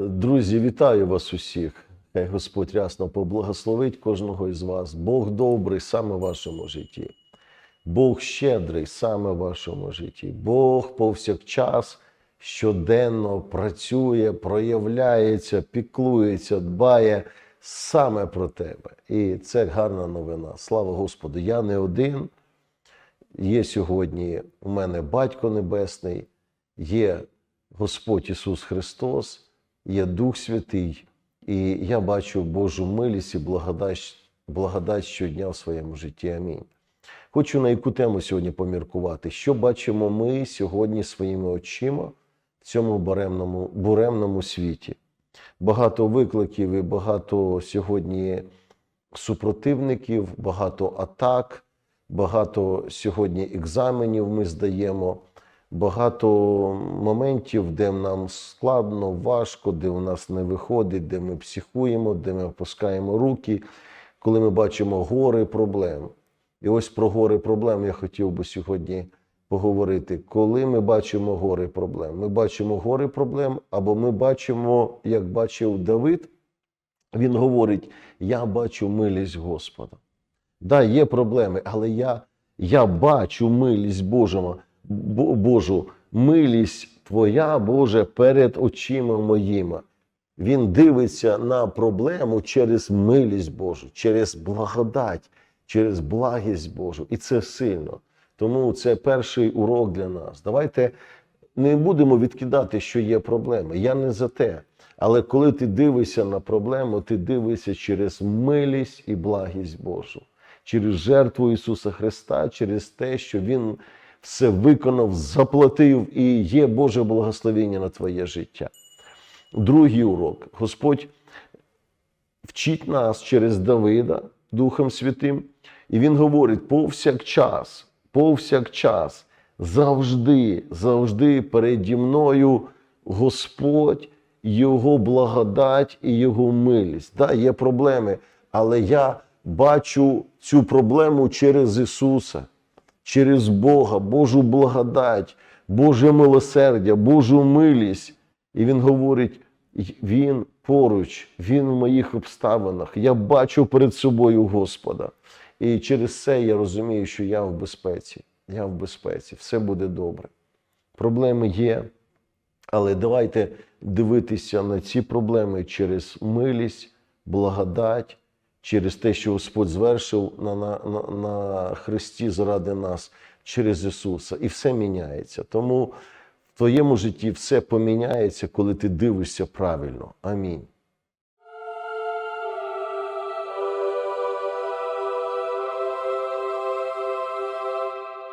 Друзі, вітаю вас усіх. Хай Господь рясно поблагословить кожного із вас. Бог добрий саме в вашому житті. Бог щедрий саме в вашому житті. Бог повсякчас щоденно працює, проявляється, піклується, дбає саме про тебе. І це гарна новина. Слава Господу! Я не один. Є сьогодні у мене Батько Небесний, є Господь Ісус Христос, є Дух Святий, і я бачу Божу милість і благодать, благодать щодня в своєму житті. Амінь. Хочу на яку тему сьогодні поміркувати. Що бачимо ми сьогодні своїми очима в цьому буремному, буремному світі? Багато викликів і багато сьогодні супротивників, багато атак, багато сьогодні екзаменів ми здаємо, багато моментів, де нам складно, важко, де у нас не виходить, де ми психуємо, де ми опускаємо руки, коли ми бачимо гори проблем. І ось про гори проблем я хотів би сьогодні поговорити. Коли ми бачимо гори проблем, ми бачимо гори проблем, або ми бачимо, як бачив Давид, він говорить: Я бачу милість Господа. Да, є проблеми, але я, я бачу милість Божому, Бо- Божу, милість Твоя, Боже, перед очима моїми. Він дивиться на проблему через милість Божу, через благодать, через благість Божу. І це сильно. Тому це перший урок для нас. Давайте не будемо відкидати, що є проблеми. Я не за те. Але коли ти дивишся на проблему, ти дивишся через милість і благість Божу, через жертву Ісуса Христа, через те, що Він все виконав, заплатив і є Боже благословення на твоє життя. Другий урок. Господь вчить нас через Давида Духом Святим, і Він говорить: повсякчас, повсякчас, завжди, завжди переді мною Господь, Його благодать і Його милість. Да, є проблеми, але я бачу цю проблему через Ісуса, через Бога, Божу благодать, Боже милосердя, Божу милість. І Він говорить: Він поруч, Він в моїх обставинах. Я бачу перед собою Господа. І через це я розумію, що я в безпеці. Я в безпеці, все буде добре. Проблеми є, але давайте дивитися на ці проблеми через милість, благодать, через те, що Господь звершив на, на, на, на Христі заради нас через Ісуса. І все міняється. Тому в твоєму житті все поміняється, коли ти дивишся правильно. Амінь.